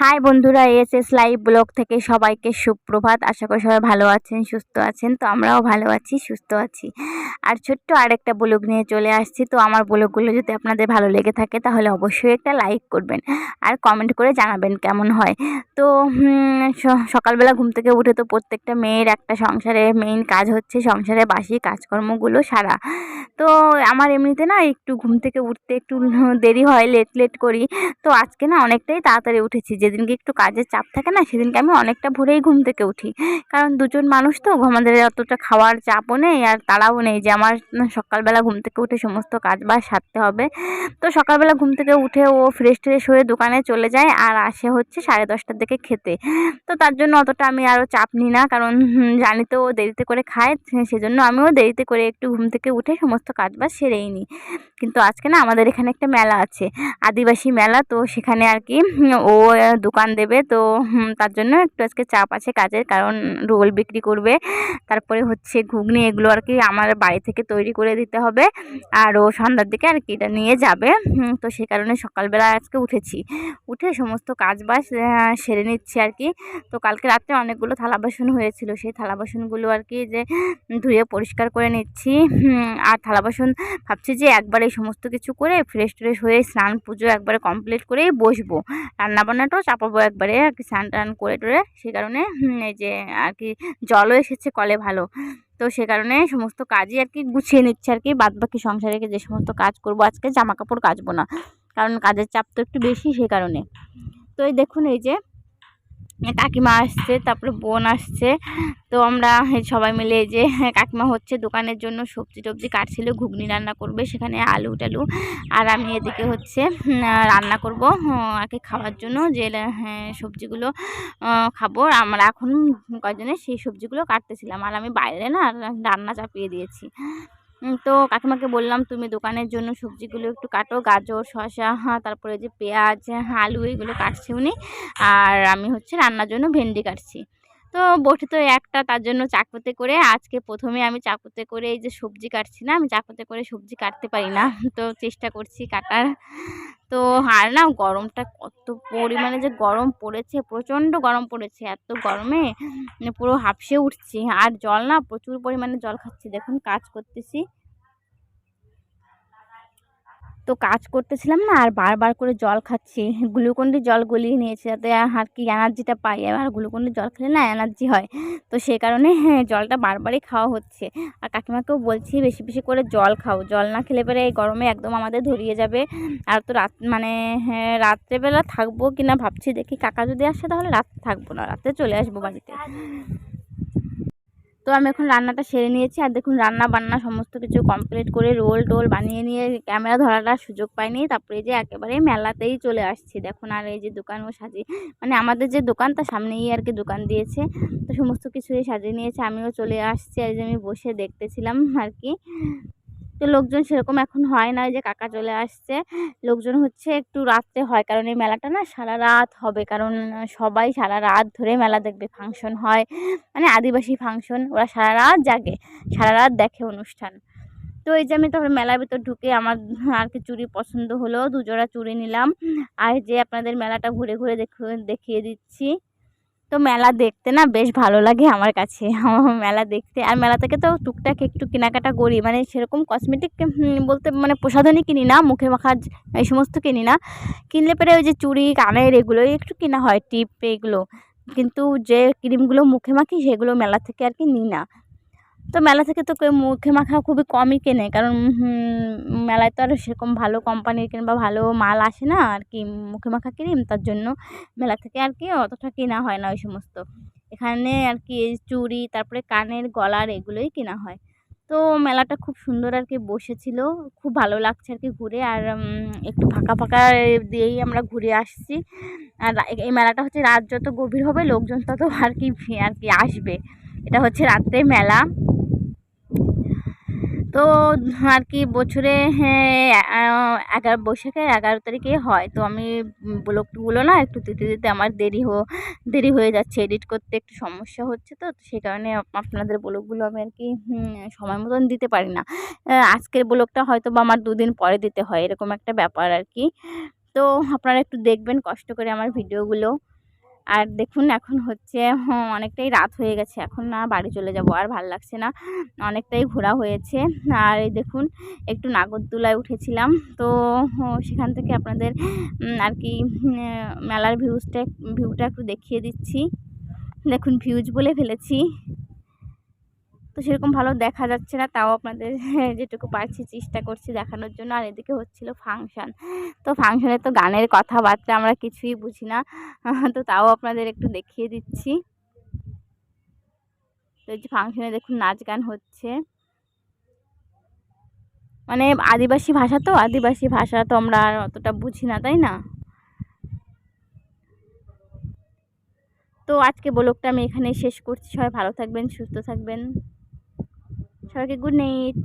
High বন্ধুরা S S live blog থেকে সবাইকে সুপ্রভাত। আশা করি সবাই ভালো আছেন, সুস্থ আছেন। তো আমরাও ভালো আছি, সুস্থ আছি। আর ছোট্ট আরেকটা ব্লগ নিয়ে চলে আসছি। তো আমার ব্লগগুলো যদি আপনাদের ভালো লেগে থাকে, তাহলে অবশ্যই একটা লাইক করবেন আর কমেন্ট করে জানাবেন কেমন হয়। তো সকালবেলা ঘুম থেকে উঠে তো প্রত্যেকটা মেয়ের একটা সংসারে মেইন কাজ হচ্ছে সংসারে বাসি কাজকর্মগুলো সারা। তো আমার এমনিতে না একটু ঘুম থেকে উঠতে একটু দেরি হয় লেট লেট করি। তো আজকে না অনেকটাই তাড়াতাড়ি উঠেছি। যেদিনকে একটু কাজের চাপ থাকে না, সেদিনকে আমি অনেকটা ভোরেই ঘুম থেকে উঠি। কারণ দুজন মানুষ তো, আমাদের অতটা খাওয়ার চাপও নেই আর তাড়াও নেই যে আমার সকালবেলা ঘুম থেকে উঠে সমস্ত কাজ বাজ সারতে হবে। তো সকালবেলা ঘুম থেকে উঠে ও ফ্রেশ ট্রেশ হয়ে দোকানে চলে যায় আর আসে হচ্ছে সাড়ে দশটার দিকে খেতে। তো তার জন্য অতটা আমি আরও চাপ নিই না, কারণ জানি তো ও দেরিতে করে খায় সেজন্য আমিও দেরিতে করে একটু ঘুম থেকে উঠে সমস্ত কাজ বাজ সেরেই নিই কিন্তু আজকে না আমাদের এখানে একটা মেলা আছে, আদিবাসী মেলা। তো সেখানে আর কি, ও দোকান দেবে। তো তার জন্য একটু আজকে চাপ আছে কাজের, কারণ রোল বিক্রি করবে। তারপরে হচ্ছে ঘুগনি এগুলো আর কি আমার বাড়ি থেকে তৈরি করে দিতে হবে। আর ও সন্ধ্যার দিকে আর কি এটা নিয়ে যাবে। তো সেই কারণে সকালবেলা আজকে উঠেছি। উঠে সমস্ত কাজ বাজ সেরে নিচ্ছি আর কি। তো কালকে রাত্রে অনেকগুলো থালা বাসন হয়েছিল। সেই থালা বাসনগুলো আর কি যে ধুয়ে পরিষ্কার করে নিচ্ছি। আর থালা বাসন ভাবছি যে একবারে সমস্ত কিছু করে ফ্রেশ ট্রেশ হয়ে স্নান পুজো একবারে কমপ্লিট করেই বসবো। রান্নাবান্নাটাও চাপাবো একবারে আর কি, স্নান টান করে টরে সেই কারণে এই যে আর কি জলও এসেছে কলে ভালো। তো সে কারণে সমস্ত কাজই আর কি গুছিয়ে নিচ্ছে আর কি বাদ বাকি সংসারে যে সমস্ত কাজ করব আজকে জামা কাপড় কাচবো না, কারণ কাজের চাপ তো একটু বেশি সেই কারণে। তো এই দেখুন এই যে কাকিমা আসছে, তারপরে বোন আসছে। তো আমরা সবাই মিলে যে কাকিমা হচ্ছে দোকানের জন্য সবজি টবজি কাটছিল, ঘুগনি রান্না করবে, সেখানে আলু, টালু। আর আমি এদিকে হচ্ছে রান্না করব কি খাওয়ার জন্য যে হ্যাঁ সবজিগুলো খাব। আমরা এখন কয়জনে সেই সবজিগুলো কাটতেছিলাম। আর আমি বাইরে না, রান্না চাপিয়ে দিয়েছি। তো কাকিমাকে বললাম তুমি দোকানের জন্য সবজিগুলো একটু কাটো গাজর শসা হ্যাঁ তারপরে যে পেঁয়াজ হ্যাঁ, আলু এগুলো কাটছি উনি। আর আমি হচ্ছে রান্নার জন্য ভেন্ডি কাটছি। তো বটি তো একটা তার জন্য চাকুতে করে আজকে প্রথমে আমি চাকুতে করে এই যে সবজি কাটছি না, আমি চাকুতে করে সবজি কাটতে পারি না। তো চেষ্টা করছি কাটার। তো আর না, গরমটা কত পরিমাণে যে গরম পড়েছে, প্রচণ্ড গরম পড়েছে, এত গরমে মানে পুরো হাঁপসে উঠছি। আর জল না প্রচুর পরিমাণে জল খাচ্ছি, দেখুন কাজ করতেছি। তো কাজ করতেছিলাম না, আর বারবার করে জল খাচ্ছি। গ্লুকন্ডি জল গলিয়ে নিয়েছি যাতে আর কি এনার্জিটা পাই। আর গ্লুকন্ডি জল খেলে না এনার্জি হয়। তো সেই কারণে হ্যাঁ জলটা বারবারই খাওয়া হচ্ছে। আর কাকিমাকেও বলছি, বেশি বেশি করে জল খাও। জল না খেলে পরে এই গরমে একদম আমাদের ধরিয়ে যাবে। আর তো রাত মানে হ্যাঁ রাত্রেবেলা থাকব কি না ভাবছি। দেখি কাকা যদি আসে তাহলে রাত থাকব না রাতে চলে আসব বাড়িতে। তো আমি এখন রান্নাটা সেরে নিয়েছি আর দেখুন রান্না বান্না সমস্ত কিছু কমপ্লিট করে রোল টোল বানিয়ে নিয়ে ক্যামেরা ধরাটা সুযোগ পাইনি। তারপরে যে একেবারে মেলাতেই চলে আসছি। দেখুন আর এই যে দোকানও সাজিয়ে মানে আমাদের যে দোকান তার সামনেই আর কি দোকান দিয়েছে। তো সমস্ত কিছুই সাজিয়ে নিয়েছে। আমিও চলে আসছি। আর যে আমি বসে দেখতেছিলাম আর কি। তো লোকজন সেরকম এখন হয় না যে কাকা চলে আসছে। লোকজন হচ্ছে একটু রাত্রে হয়, কারণ এই মেলাটা না সারা রাত হবে, কারণ সবাই সারা রাত ধরে মেলা দেখবে, ফাংশন হয় মানে আদিবাসী ফাংশন, ওরা সারা রাত জাগে, সারা রাত দেখে অনুষ্ঠান। তো এই যে আমি তারপরে মেলার ভিতর ঢুকে আমার আর কি চুড়ি পছন্দ হলো, দুজোড়া চুড়ি নিলাম। আর যে আপনাদের মেলাটা ঘুরে ঘুরে দেখু- দেখিয়ে দিচ্ছি। তো মেলা দেখতে না বেশ ভালো লাগে আমার কাছে। আমার মেলা দেখতে। আর মেলা থেকে তো টুকটাক একটু কেনাকাটা করি। মানে সেরকম কসমেটিক বলতে মানে প্রসাধনী কিনি না, মুখে মাখার এই সমস্ত কিনি না। কিনলে পরে ওই যে চুড়ি, কানের এগুলোই একটু কেনা হয়, টিপ এগুলো। কিন্তু যে ক্রিমগুলো মুখে মাখি সেগুলো মেলা থেকে আর কি নিই না। তো মেলা থেকে তো মুখে মাখা খুবই কমই কেনে। কারণ মেলায় তো আর সেরকম ভালো কোম্পানির কিংবা ভালো মাল আসে না, আর কি মুখে মাখা ক্রিম, তার জন্য মেলা থেকে আর কি অতটা কেনা হয় না ওই সমস্ত। এখানে আর কি চুড়ি, তারপরে কানের গলার এগুলোই কেনা হয়। তো মেলাটা খুব সুন্দর আর কি বসেছিল, খুব ভালো লাগছে আর কি ঘুরে। আর একটু ফাঁকা ফাঁকা দিয়েই আমরা ঘুরে আসছি। আর এই মেলাটা হচ্ছে রাত যত গভীর হবে, লোকজন তত আর কি আর কি আসবে। এটা হচ্ছে রাত্রে মেলা। তো আর কি বছরে হ্যাঁ এগারো বৈশাখের এগারো তারিখে হয়। তো আমি ব্লগগুলো না একটু দিতে দিতে আমার দেরি হো, দেরি হয়ে যাচ্ছে। এডিট করতে একটু সমস্যা হচ্ছে তো সেই কারণে আপনাদের ব্লগগুলো আমি আর কি সময় মতন দিতে পারি না। আজকের ব্লগটা হয়তো বা আমার দুদিন পরে দিতে হয়, এরকম একটা ব্যাপার আর কি। তো আপনারা একটু দেখবেন কষ্ট করে আমার ভিডিওগুলো। আর দেখুন এখন হচ্ছে হ্যাঁ, অনেকটাই রাত হয়ে গেছে। এখন না বাড়ি চলে যাব আর ভালো লাগছে না। অনেকটাই ঘোরা হয়েছে। আর দেখুন একটু নাগরদোলায় উঠেছিলাম। তো সেখান থেকে আপনাদের আর কি মেলার ভিউজটা ভিউটা একটু দেখিয়ে দিচ্ছি। দেখুন ভিউজ বলে ফেলেছি। সেরকম ভালো দেখা যাচ্ছে না। তাও আপনাদের যেটুকু পারছি চেষ্টা করছি দেখানোর জন্য। আর এদিকে হচ্ছিল ফাংশান। তো ফাংশানে তো গানের কথাবার্তা আমরা কিছুই বুঝি না। তো তাও আপনাদের একটু দেখিয়ে দিচ্ছি। তো এই যে ফাংশানে দেখুন নাচ গান হচ্ছে। মানে আদিবাসী ভাষা তো? আদিবাসী ভাষা তো আমরা আর অতটা বুঝি না, তাই না? তো আজকে ব্লগটা আমি এখানেই শেষ করছি। সবাই ভালো থাকবেন, সুস্থ থাকবেন। সবাইকে গুড নাইট